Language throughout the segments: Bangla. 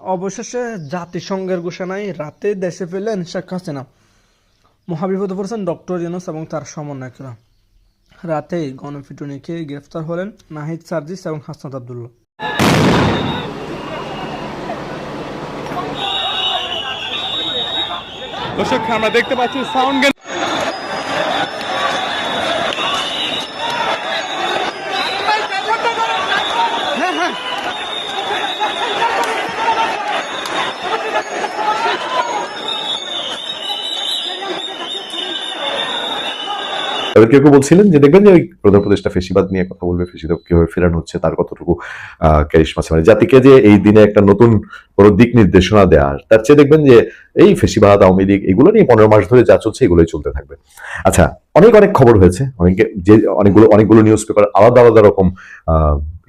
অবশেষে জাতিসংঘের ঘোষণায় রাতে দেশে ফেলেন শেখ হাসিনা। মহাবিপদে পড়েছেন ডক্টর ইউনুস এবং তার সমন্বয়করা। রাতেই গণপিটুনিকে গ্রেফতার হলেন নাহিদ সার্জিস এবং হাসনাত আবদুল্লাহ। দর্শক, আমরা দেখতে পাচ্ছি সাউন্ড এবার কেউ কেউ বলছিলেন যে দেখবেন যে ওই প্রধান প্রদেশটা ফেসিবাদ নিয়ে কথা বলবে, ফেসিবাদ কীভাবে ফেরানো হচ্ছে, তার কতটুকু ক্যারিশমা মানে জাতিকে যে এই দিনে একটা নতুন কোনো দিক নির্দেশনা দেওয়ার, তার চেয়ে দেখবেন যে এই ফেসিবাদ, আওয়ামী লীগ এগুলো নিয়ে পনেরো মাস ধরে যা চলছে এগুলোই চলতে থাকবে। আচ্ছা অনেক অনেক খবর হয়েছে, অনেকে যে অনেকগুলো অনেকগুলো নিউজ পেপার আলাদা আলাদা রকম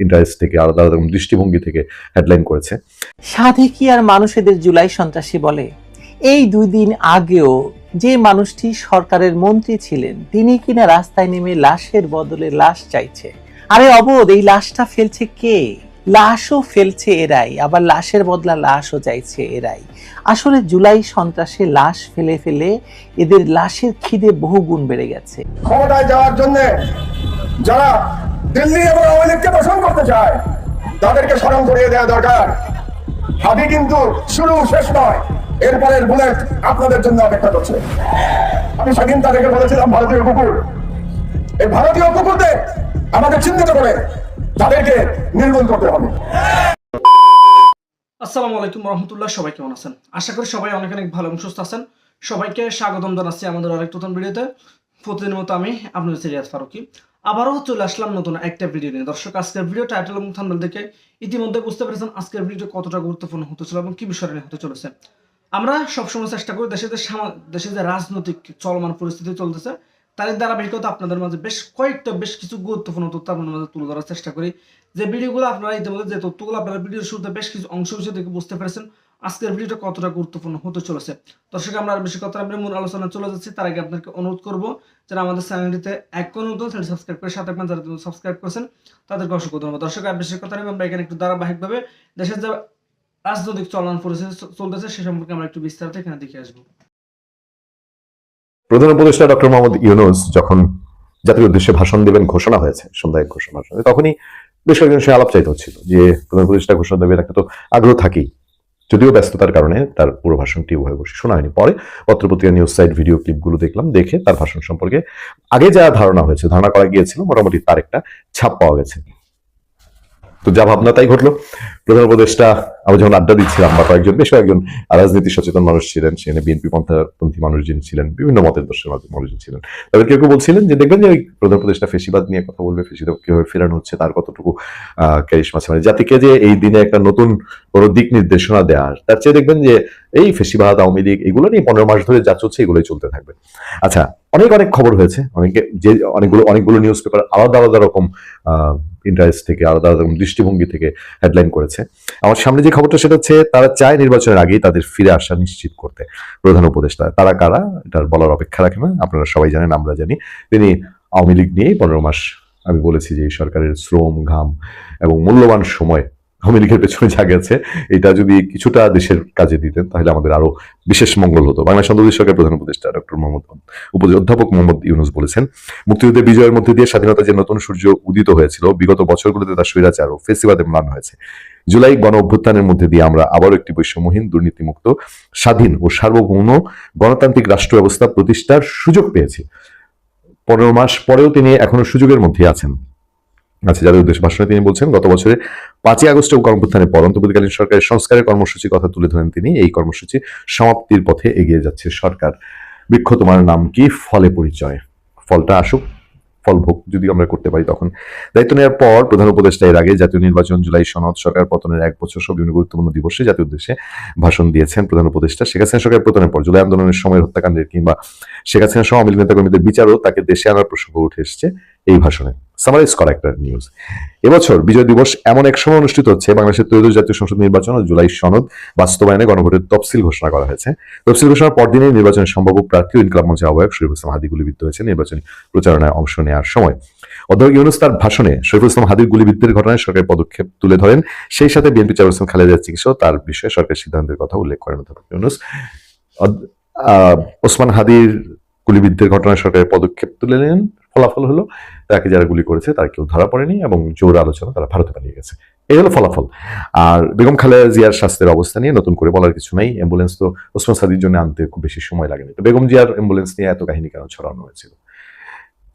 ইন্টারেস্ট থেকে, আলাদা আলাদা রকম দৃষ্টিভঙ্গি থেকে হেডলাইন করেছে। সাধে কি আর মানুষেদের জুলাই সন্ত্রাসী বলে? এই দুই দিন আগেও যে মানুষটি সরকারের মন্ত্রী ছিলেন, তিনি কিনা রাস্তায় নেমে লাশের বদলে লাশ চাইছে। আরে অবোধ, এই লাশটা ফেলছে কে? লাশও ফেলছে এরাই, আবার লাশের বদলা লাশও চাইছে এরাই। আসলে জুলাই সন্ত্রাসে লাশ ফেলে ফেলে এদের লাশের খিদে বহু গুণ বেড়ে গেছে। ক্ষমতায় যাওয়ার জন্য যারা দিল্লি এবং আওয়ামী লীগকে পোষণ করতে চায়, তাদেরকে স্মরণ করিয়ে দেওয়া দরকার। হাবি কিন্তু শুরু শেষ নয়। এরপরের বুলেট আপনাদের জন্য অপেক্ষা করছে। আমি সেদিন তাদেরকে বলেছিলাম, ভারতীয় কুকুর। এই ভারতীয় কুকুরদের আমাদের চিহ্নিত করে তাদেরকে নির্মূল করতে হবে। আসসালামু আলাইকুম রহমতুল্লাহ, সবাই কেমন আছেন? আশা করি সবাই অনেক অনেক ভালো এবং সুস্থ আছেন। সবাইকে স্বাগতম জানাচ্ছি আমাদের আরেক নতুন ভিডিওতে। প্রতিদিনের মতো আমি আপনাদের সিরিয়াস ফারুকি। আবারও চলে আসলাম নতুন একটা ভিডিও নিয়ে। দর্শক, আজকের ভিডিও টাইটেল এবং থাম্বনেল দেখে ইতিমধ্যে বুঝতে পেরেছেন আজকের ভিডিও কতটা গুরুত্বপূর্ণ হতে চলে এবং কি বিষয় নিয়ে হতে চলেছে। আমরা সবসময় চেষ্টা করি দেশে যে দেশে যে রাজনৈতিক চলমান পরিস্থিতি চলতেছে তার ধারাবাহিকতা আপনাদের মাঝে বেশ কয়েকটা বেশ কিছু গুরুত্বপূর্ণ তথ্য আপনাদের মাঝে তুলে ধরার চেষ্টা করি। যে ভিডিওগুলো আপনারা ইতিমধ্যে, যে তথ্যগুলো আপনারা ভিডিওর শুরুতে বেশ কিছু অংশ বিষয় থেকে বুঝতে পেরেছেন, আজকের ভিডিওটা কতটা গুরুত্বপূর্ণ হতে চলেছে। দর্শক, আমরা বেশি কথা আমরা মূল আলোচনা চলে যাচ্ছি। তার আগে আপনাকে অনুরোধ করব যারা আমাদের চ্যানেলটিতে এক কোনো নতুন চ্যানেল সাবস্ক্রাইব করে সাথে যারা সাবস্ক্রাইব করেছেন, তাদেরকে অসংখ্য ধন্যবাদ। দর্শক, আর বেশি কথা আমরা এখানে একটু ধারাবাহিকভাবে দেশের যে রাজনৈতিক পরিস্থিতি চলতেছে, সে সম্পর্কে আমরা একটু বিস্তারিত এখানে দেখে আসব। প্রধান উপদেষ্টা ডক্টর মোহাম্মদ ইউনুস যখন জাতির উদ্দেশ্যে ভাষণ দেবেন, ঘোষণা হয়েছে, সন্ধ্যায় ঘোষণা তখনই বেশ কয়েকজন সে আলাপ চাইতে হচ্ছিল যে প্রধান উপদেষ্টা ঘোষণা দেবে একটা তো আগ্রহ থাকেই। যদিও ব্যস্ততার কারণে তার পুরো ভাষণটি উভয় বসে শোনা হয়নি। পরে পত্রপত্রিকা নিউজ সাইট ভিডিও ক্লিপগুলো দেখলাম, দেখে তার ভাষণ সম্পর্কে আগে যা ধারণা হয়েছে, ধারণা করা গিয়েছিল, মোটামুটি তার একটা ছাপ পাওয়া গেছে। তো যা ভাবনা তাই ঘটলো। প্রধান উপদেষ্টা আমি যখন আড্ডা দিচ্ছিলাম বা কয়েকজন, বেশ কয়েকজন রাজনীতি সচেতন মানুষ ছিলেন, সেখানে বিএনপি পন্থী মানুষজন ছিলেন, বিভিন্ন মতের দর্শের মানুষজন ছিলেন। তবে কেউ কেউ বলছিলেন যে, দেখবেন যে ওই প্রধান উপদেষ্টা ফেসিবাদ নিয়ে কথা বলবে, ফেসিবাদ কীভাবে ফেরানো হচ্ছে, তার কতটুকু ক্যারিশমা আছে? মানে জাতিকে যে এই দিনে একটা নতুন কোনো দিক নির্দেশনা দেওয়ার, তার চেয়ে দেখবেন যে এই ফেসিবাদ, আওয়ামী লীগ, এগুলো নিয়ে পনেরো মাস ধরে যা চলছে, এগুলোই চলতে থাকবে। আচ্ছা অনেক অনেক খবর হয়েছে, অনেকে, যে অনেকগুলো অনেকগুলো নিউজ পেপার আলাদা আলাদা রকম ইন্টারেস্ট থেকে, আলাদা আলাদা রকম দৃষ্টিভঙ্গি থেকে হেডলাইন করেছে। আমার সামনে যে খবরটা সেটা হচ্ছে তারা চায় নির্বাচনের আগেই তাদের ফিরে আসা নিশ্চিত করতে। প্রধান উপদেষ্টা, তারা কারা? এটার বলার অপেক্ষা রাখে না। আপনারা সবাই জানেন, আমরা জানি। তিনি আওয়ামী লীগ নিয়েই পনেরো মাস আমি বলেছি যে এই সরকারের শ্রম, ঘাম এবং মূল্যবান সময় লীগের পেছনে যা গেছে, এটা যদি কিছুটা দেশের কাজে দিতেন, তাহলে আমাদের আরও বিশেষ মঙ্গল হতো। বাংলা সন্দেশ সরকারের প্রধান উপদেষ্টা ডক্টর মোহাম্মদ অধ্যাপক মোহাম্মদ ইউনুস বলেছেন, মুক্তিযুদ্ধের বিজয়ের মধ্যে দিয়ে স্বাধীনতা যে নতুন সূর্য উদিত হয়েছিল, বিগত বছরগুলোতে তার স্বৈরাচার ও ফেসিবাদে ম্লান হয়েছে। জুলাই গণ অভ্যুত্থানের মধ্যে দিয়ে আমরা আবারও একটি বৈষম্যহীন, দুর্নীতিমুক্ত, স্বাধীন ও সার্বভৌম গণতান্ত্রিক রাষ্ট্র ব্যবস্থা প্রতিষ্ঠার সুযোগ পেয়েছি। পনেরো মাস পরেও তিনি এখনও সুযোগের মধ্যে আছেন। আচ্ছা যাদের উদ্দেশ্যে ভাষণে তিনি বলছেন, গত বছরে পাঁচই আগস্ট গণঅভ্যুত্থানের পর অন্তর্বর্তীকালীন সরকারের সংস্কারের কর্মসূচির কথা তুলে ধরেন তিনি, এই কর্মসূচি সমাপ্তির পথে এগিয়ে যাচ্ছে সরকার। বৃক্ষ, তোমার নাম কি? ফলে পরিচয়। ফলটা আসুক, ফল ভোগ যদি আমরা করতে পারি তখন। দায়িত্ব নেওয়ার পর প্রধান উপদেষ্টা এর আগে জাতীয় নির্বাচন জুলাই সনদ সরকার পতনের এক বছর সহ বিভিন্ন গুরুত্বপূর্ণ দিবসে জাতীয় উদ্দেশ্যে ভাষণ দিয়েছেন প্রধান উপদেষ্টা। শেখ হাসিনা সরকারের পতনের পর জুলাই আন্দোলনের সময় হত্যাকাণ্ডের কিংবা শেখ হাসিনা সহ আওয়ামী নেতাকর্মীদের বিচারও তাকে দেশে আনার প্রসঙ্গ উঠে এসেছে। এই ভাষণে। সামারাইজ করা একটা নিউজ এবছর বিজয় দিবস এমন এক সময় অনুষ্ঠিত হচ্ছে, বাংলাদেশের ত্রয়োদশ জাতীয় সংসদ নির্বাচন ও জুলাই সনদ বাস্তবায়নে গণভোটের তফসিল ঘোষণা করা হয়েছে। তফসিল ঘোষণার পরদিনে নির্বাচনের সম্ভাব্য প্রার্থী ও ইনকলাব মঞ্চের আহ্বায়ক শরীফ ইসলাম হাদি গুলিবিদ্ধ হয়েছে নির্বাচনী প্রচারণায় অংশ নেওয়ার সময় অধ্যাপক ইউনুস তার ভাষণে শরীফুল ইসলাম হাদির গুলিবিদ্ধের ঘটনায় সরকারের পদক্ষেপ তুলে ধরেন। সেই সাথে বিএনপি চেয়ারপারসন খালেদা চিকিৎসা তার বিষয়ে সরকারের সিদ্ধান্তের কথা উল্লেখ করেন অধ্যাপক ইউনুস। ওসমান হাদির গুলিবিদ্ধের ঘটনায় সরকারের পদক্ষেপ তুলে নেন। ফলাফল হলো তাকে যারা গুলি করেছে তার কেউ ধরা পড়েনি এবং জোর আলোচনা তারা ভারতে পালিয়ে গেছে। এই হলো ফলাফল। আর বেগম খালেদা জিয়ার স্বাস্থ্যের অবস্থা নিয়ে নতুন করে বলার কিছু নাই। অ্যাম্বুলেন্স তো ওসমান সাদির জন্য আনতে খুব বেশি সময় লাগেনি। তো বেগম জিয়ার অ্যাম্বুলেন্স নিয়ে এত কাহিনী কেন ছড়ানো হয়েছিল?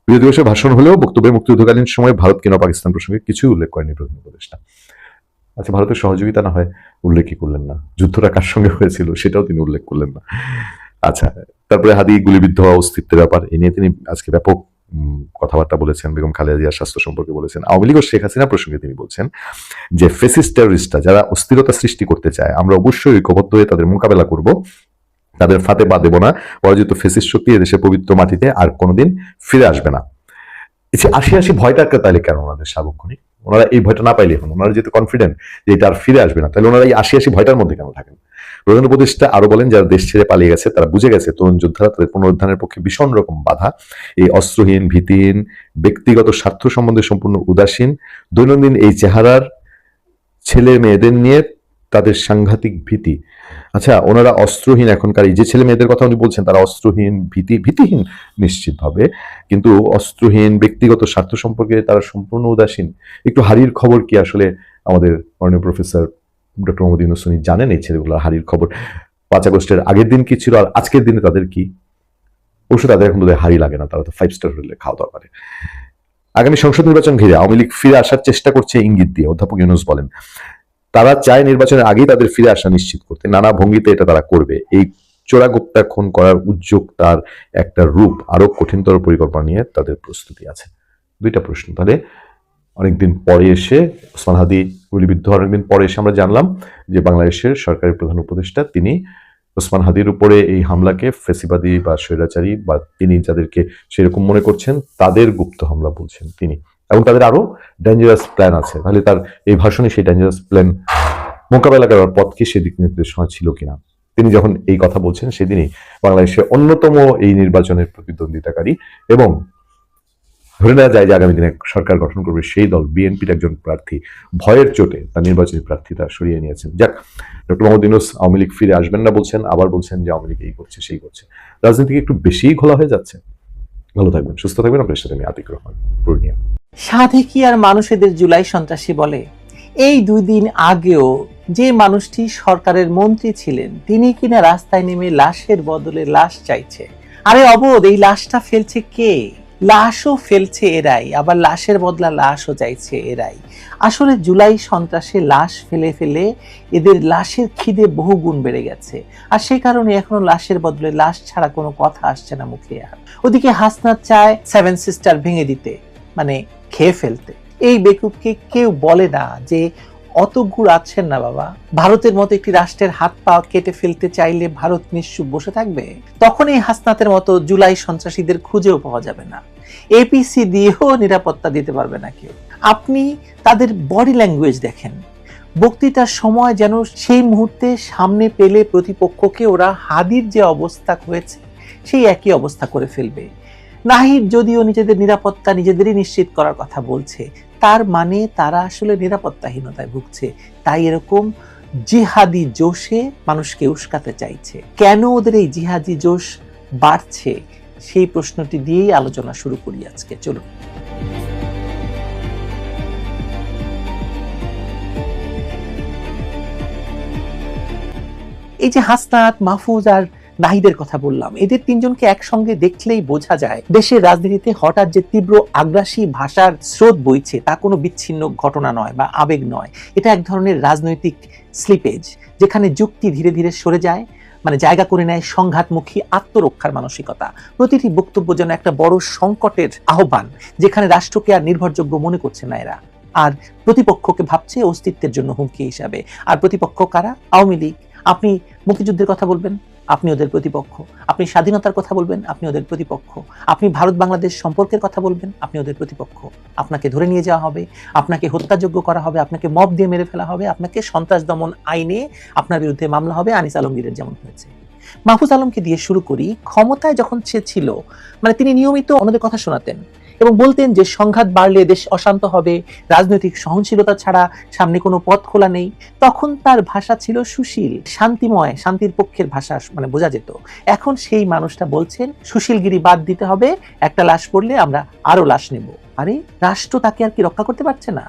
বিরোধী দিবসের ভাষণ হলেও বক্তব্যে মুক্তিযুদ্ধকালীন সময় ভারত কিনা পাকিস্তান প্রসঙ্গে কিছুই উল্লেখ করেনি প্রধান উপদেষ্টা। আচ্ছা ভারতের সহযোগিতা না হয় উল্লেখই করলেন না? যুদ্ধটা কার সঙ্গে হয়েছিল সেটাও তিনি উল্লেখ করলেন না। আচ্ছা তারপরে হাদি গুলিবিদ্ধ অস্তিত্বের ব্যাপার এ নিয়ে তিনি আজকে ব্যাপক কথাবার্তা বলেছেন, বেগম খালেদা জিয়ার স্বাস্থ্য সম্পর্কে বলেছেন। আওয়ামী লীগ ও শেখ হাসিনা প্রসঙ্গে তিনি বলছেন যে ফেসিস টেররিস্টরা যারা অস্থিরতা সৃষ্টি করতে চায়, আমরা অবশ্যই ঐক্যবদ্ধ হয়ে তাদের মোকাবেলা করব। তাদের ফাতে পা দেব না। পরাজিত ফেসিস শক্তি এদেশের পবিত্র মাটিতে আর কোনোদিন ফিরে আসবে না। এই যে আশি আশি ভয়টা তাহলে কেন ওনাদের সার্বক্ষণিক? ওনারা এই ভয়টা না পাইলে এখন ওনারা যেহেতু কনফিডেন্ট যে এটা আর ফিরে আসবে না তাহলে ওনারা এই আশি আশি ভয়টার মধ্যে কেন থাকেন? প্রধান উপদেষ্টা আরও বলেন, যারা দেশ ছেড়ে পালিয়ে গেছে, তারা বুঝে গেছে তরুণ যোদ্ধারা তাদের পুনরুদ্ধারের পক্ষে ভীষণ রকম বাধা। এই অস্ত্রহীন, ভীতিহীন, ব্যক্তিগত স্বার্থ সম্বন্ধে সম্পূর্ণ উদাসীন, দৈনন্দিন এই চেহারার ছেলে মেয়েদের নিয়ে তাদের সাংঘাতিক ভীতি। আচ্ছা ওনারা অস্ত্রহীন এখনকার এই যে ছেলে মেয়েদের কথা উনি বলছেন, তারা অস্ত্রহীন, ভীতি, ভীতিহীন নিশ্চিতভাবে। কিন্তু অস্ত্রহীন, ব্যক্তিগত স্বার্থ সম্পর্কে তারা সম্পূর্ণ উদাসীন। একটু হারির খবর কি আসলে আমাদের মাননীয় প্রফেসর ডক্টর মোহাম্মদ ইউনুস জানেন এই ছেলেগুলোর হারির খবর। পাঁচ আগস্টের আগের দিন কি ছিল আর আজকের দিনে তাদের কি? অবশ্য তাদের এখন বোধহয় হারি লাগে না, তারা তো ফাইভ স্টার হলে খাওয়া দাওয়া করে। আগামী সংসদ নির্বাচন ঘিরে আওয়ামী লীগ ফিরে আসার চেষ্টা করছে ইঙ্গিত দিয়ে, অধ্যাপক ইউনুস বলেন। তারা চায় নির্বাচনের আগেই তাদের ফিরে আসা নিশ্চিত করতে, নানা ভঙ্গিতে এটা তারা করবে। এই চোরা গুপ্তা খুন করার উদ্যোগ তার একটা রূপ, আরও কঠিনতর পরিকল্পনা নিয়ে তাদের প্রস্তুতি আছে। দুইটা প্রশ্ন তাহলে। অনেকদিন পরে এসে ওসমান হাদি গুলিবিদ্ধ অনেকদিন পরে এসে আমরা জানলাম যে বাংলাদেশের সরকারি প্রধান উপদেষ্টা তিনি ওসমান হাদির উপরে এই হামলাকে ফেসিবাদী বা স্বৈরাচারী বা তিনি যাদেরকে সেরকম মনে করছেন, তাদের গুপ্ত হামলা বলছেন তিনি। এবং তাদের আরও ডেঞ্জারাস প্ল্যান আছে। তাহলে তার এই ভাষণে সেই ডেঞ্জারাস প্ল্যান মোকাবেলা করার পথ কি সেদিক নির্দেশনা ছিল কিনা? তিনি যখন এই কথা বলছেন, সেদিনই বাংলাদেশের অন্যতম এই নির্বাচনের প্রতিদ্বন্দ্বিতাকারী এবং ধরে নেওয়া যায় যে আগামী দিনে সরকার গঠন করবে সেই দল, বিএনপির একজন প্রার্থী ভয়ের চোটে তার নির্বাচনী প্রার্থীতা সরিয়ে নিয়েছেন। যাক, ডক্টর মোহাম্মদ ইউনুস আওয়ামী লীগ ফিরে আসবেন না বলছেন, আবার বলছেন যে আওয়ামী লীগ এই করছে, সেই করছে। রাজনীতিকে একটু বেশিই ঘোলা হয়ে যাচ্ছে? ভালো থাকবেন, সুস্থ থাকবেন। আপনার সাথে আমি আতিক রহমান, পূর্ণিয়া। সাধে কি আর মানুষেদের জুলাই সন্ত্রাসী বলে? এই দুই দিন আগেও যে মানুষটি সরকারের মন্ত্রী ছিলেন, তিনি কিনা রাস্তায় নেমে লাশের বদলে লাশ চাইছে। আরে অবোধ, এই লাশটা ফেলছে কে? লাশও ফেলছে এরাই, আবার লাশের বদলা লাশও চাইছে এরাই। আসলে জুলাই সন্ত্রাসে লাশ ফেলে ফেলে এদের লাশের খিদে বহু গুণ বেড়ে গেছে। আর সেই কারণে এখনও লাশের বদলে লাশ ছাড়া কোনো কথা আসছে না মুখে আর। ওদিকে হাসনাত চায় সেভেন সিস্টার ভেঙে দিতে মানে খেয়ে ফেলতে। এই বেকুবকে কেউ বলে না যে অত গুড় আছেন না বাবা। ভারতের মতো একটি রাষ্ট্রের হাত পা কেটে ফেলতে চাইলে ভারত নিশ্চুপ বসে থাকবে। তখন এই হাসনাতের মতো জুলাই সন্ত্রাসীদের খুঁজেও পাওয়া যাবে না। এপিসি দিয়েও নিরাপত্তা দিতে পারবে না কেউ। আপনি তাদের বডি ল্যাঙ্গুয়েজ দেখেন। বক্তৃতার সময় যেন সেই মুহূর্তে সামনে পেলে প্রতিপক্ষকে ওরা হাদির যে অবস্থা হয়েছে, সেই একই অবস্থা করে ফেলবে। নাহিদ যদিও নিজেদের নিরাপত্তা নিজেদেরই নিশ্চিত করার কথা বলছে, তার মানে তারা আসলে নিরাপত্তাহীনতায় ভুগছে। তাই এরকম জিহাদি জোশে মানুষকে উস্কাতে চাইছে। কেন ওদের এই জিহাদি জোশ বাড়ছে? সেই প্রশ্নটি দিয়েই আলোচনা শুরু করি আজকে। চলুন। এই যে হাসনাত, মাহফুজ আর নাহিদের কথা বললাম। এদের তিনজনকে একসঙ্গে দেখলেই বোঝা যায়, দেশের রাজনীতিতে হঠাৎ যে তীব্র আগ্রাসী ভাষার স্রোত বইছে, তা কোনো বিচ্ছিন্ন ঘটনা নয় বা আবেগ নয়। এটা এক ধরনের রাজনৈতিক স্লিপেজ যেখানে যুক্তি ধীরে ধীরে সরে যায় মানে জায়গা করে নেয় সংঘাতমুখী আত্মরক্ষার মানসিকতা। প্রতিটি বক্তব্য যেন একটা বড় সংকটের আহ্বান, যেখানে রাষ্ট্রকে আর নির্ভরযোগ্য মনে করছে না এরা। আর প্রতিপক্ষকে ভাবছে অস্তিত্বের জন্য হুমকি হিসাবে। আর প্রতিপক্ষ কারা? আওয়ামী লীগ। আপনি মুক্তিযুদ্ধের কথা বলবেন। আপনি ওদের প্রতিপক্ষ। আপনি স্বাধীনতার কথা বলবেন, আপনি ওদের প্রতিপক্ষ। আপনি ভারত বাংলাদেশ সম্পর্কের কথা বলবেন, আপনি ওদের প্রতিপক্ষ। আপনাকে ধরে নিয়ে যাওয়া হবে, আপনাকে হত্যাযোগ্য করা হবে, আপনাকে মব দিয়ে মেরে ফেলা হবে, আপনাকে সন্ত্রাস দমন আইনে আপনার বিরুদ্ধে মামলা হবে, আনিস আলমগীরের যেমন হয়েছে। মাহফুজ আলমকে দিয়ে শুরু করি, ক্ষমতায় যখন সে ছিল মানে তিনি নিয়মিত আমাদের কথা শোনাতেন এবং বলতেন যে সংঘাত বাড়লে দেশ অশান্ত হবে, রাজনৈতিক সহনশীলতা ছাড়া সামনে কোনো পথ খোলা নেই। তখন তার ভাষা ছিল সুশীল, শান্তিময়, শান্তির পক্ষের ভাষা মানে বোঝা যেত। এখন সেই মানুষটা বলছেন, সুশীলগিরি বাদ দিতে হবে, একটা লাশ পড়লে আমরা আরও লাশ নেব। আরে, রাষ্ট্র তাকে আর কি রক্ষা করতে পারছে না?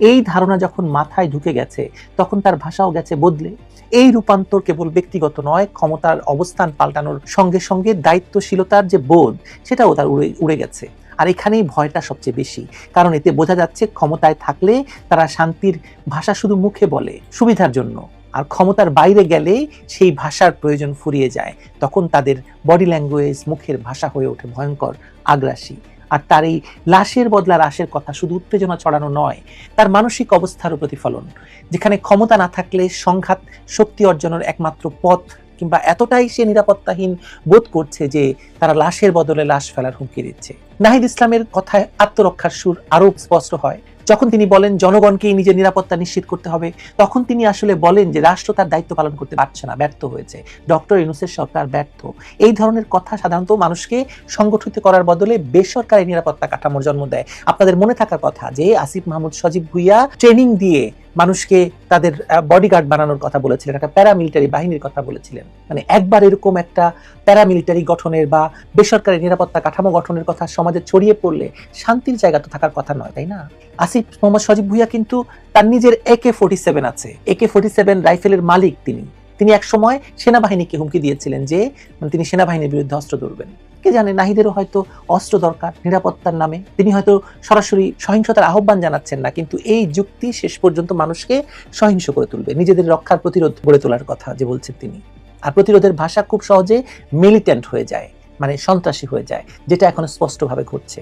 এই ধারণা যখন মাথায় ঢুকে গেছে, তখন তার ভাষাও গেছে বদলে। এই রূপান্তর কেবল ব্যক্তিগত নয়, ক্ষমতার অবস্থান পাল্টানোর সঙ্গে সঙ্গে দায়িত্বশীলতার যে বোধ, সেটাও তার উড়ে উড়ে গেছে। আর এখানেই ভয়টা সবচেয়ে বেশি, কারণ এতে বোঝা যাচ্ছে ক্ষমতায় থাকলে তারা শান্তির ভাষা শুধু মুখে বলে, সুবিধার জন্য। আর ক্ষমতার বাইরে গেলে সেই ভাষার প্রয়োজন ফুরিয়ে যায়। তখন তাদের বডি ল্যাঙ্গুয়েজ মুখের ভাষা হয়ে ওঠে ভয়ঙ্কর, আগ্রাসী। আর তার এই লাশের বদলা রাশের কথা শুধু উত্তেজনা ছড়ানো নয়, তার মানসিক অবস্থারও প্রতিফলন। যেখানে ক্ষমতা না থাকলে সংঘাত শক্তি অর্জনের একমাত্র পথ কিংবা এতটাই সে নিরাপত্তাহীন বোধ করছে যে তারা লাশের বদলে লাশ ফেলার হুমকি দিচ্ছে। নাহিদ ইসলামের কথায় আত্মরক্ষার সুর আরও স্পষ্ট হয়। যখন তিনি বলেন, জনগণকেই নিজের নিরাপত্তা নিশ্চিত করতে হবে তখন তিনি আসলে বলেন যে, রাষ্ট্র তার দায়িত্ব পালন করতে পারছে না, ব্যর্থ হয়েছে। ডক্টর ইউনুসের সরকার ব্যর্থ। এই ধরনের কথা সাধারণত মানুষকে সংগঠিত করার বদলে বেসরকারি নিরাপত্তা কাঠামোর জন্ম দেয়। আপনাদের মনে থাকার কথা যে, আসিফ মাহমুদ, সজীব ভুইয়া ট্রেনিং দিয়ে মানুষকে তাদের বডিগার্ড বানানোর কথা বলেছিলেন, একটা প্যারামিলিটারি বাহিনীর কথা বলেছিলেন। মানে একবার এরকম একটা প্যারামিলিটারি গঠনের বা বেসরকারি নিরাপত্তা কাঠামো গঠনের কথা সমাজে ছড়িয়ে পড়লে শান্তির জায়গা তো থাকার কথা নয়, তাই না? আসিফ, মোহাম্মদ সজীব ভুইয়া কিন্তু তার নিজের একে ফোর্টি সেভেন আছে। একে ফোর্টি সেভেন রাইফেলের মালিক তিনি। তিনি এক সময় সেনাবাহিনীকে হুমকি দিয়েছিলেন যে মানে তিনি সেনাবাহিনীর বিরুদ্ধে অস্ত্র ধরবেন। কে জানে, নাহিদেরও হয়তো অস্ত্র দরকার নিরাপত্তার নামে। তিনি হয়তো সরাসরি সহিংসতার আহ্বান জানাচ্ছেন না, কিন্তু এই যুক্তি শেষ পর্যন্ত মানুষকে সহিংস করে তুলবে। নিজেদের রক্ষার প্রতিরোধ গড়ে তোলার কথা যে বলছেন তিনি। আর প্রতিরোধের ভাষা খুব সহজে মিলিটেন্ট হয়ে যায়। মানে সন্ত্রাসী হয়ে যায়, যেটা এখন স্পষ্টভাবে ঘটছে।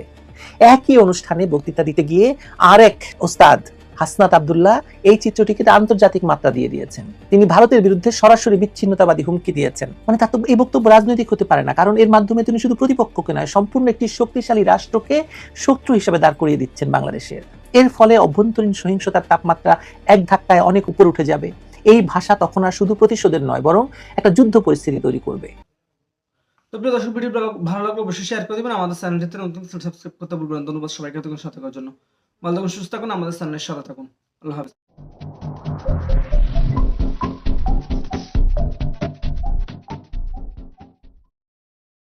একই অনুষ্ঠানে বক্তৃতা দিতে গিয়ে আরেক ওস্তাদ হাসনাত আবদুল্লাহ এই চিত্রটিকে আন্তর্জাতিক মাত্রা দিয়ে দিয়েছেন। তিনি ভারতের বিরুদ্ধে সরাসরি বিচ্ছিন্নতাবাদী হুমকি দিয়েছেন। মানে তার তো এই বক্তব্য রাজনৈতিক হতে পারে না, কারণ এর মাধ্যমে তিনি শুধু প্রতিপক্ষকে নয়, সম্পূর্ণ একটি শক্তিশালী রাষ্ট্রকে শত্রু হিসেবে দাঁড় করিয়ে দিচ্ছেন বাংলাদেশের। এর ফলে অভ্যন্তরীণ সহিংসতার তাপমাত্রা এক ধাক্কায় অনেক উপর উঠে যাবে। এই ভাষা তখন আর শুধু প্রতিশোধের নয়, বরং একটা যুদ্ধ পরিস্থিতি তৈরি করবে। তো প্রিয় দর্শক ভিডিও ভালো লাগলে অবশ্যই শেয়ার করে দেবেন। আমাদের চ্যানেলটিতে নতুন সাবস্ক্রাইব করতে ভুলবেন ধন্যবাদ সবাইকে থাকুন সাথে থাকার জন্য। ভালো থাকুন, সুস্থ থাকুন। আমাদের চ্যানেলের সাথে থাকুন। আল্লাহ হাফিজ।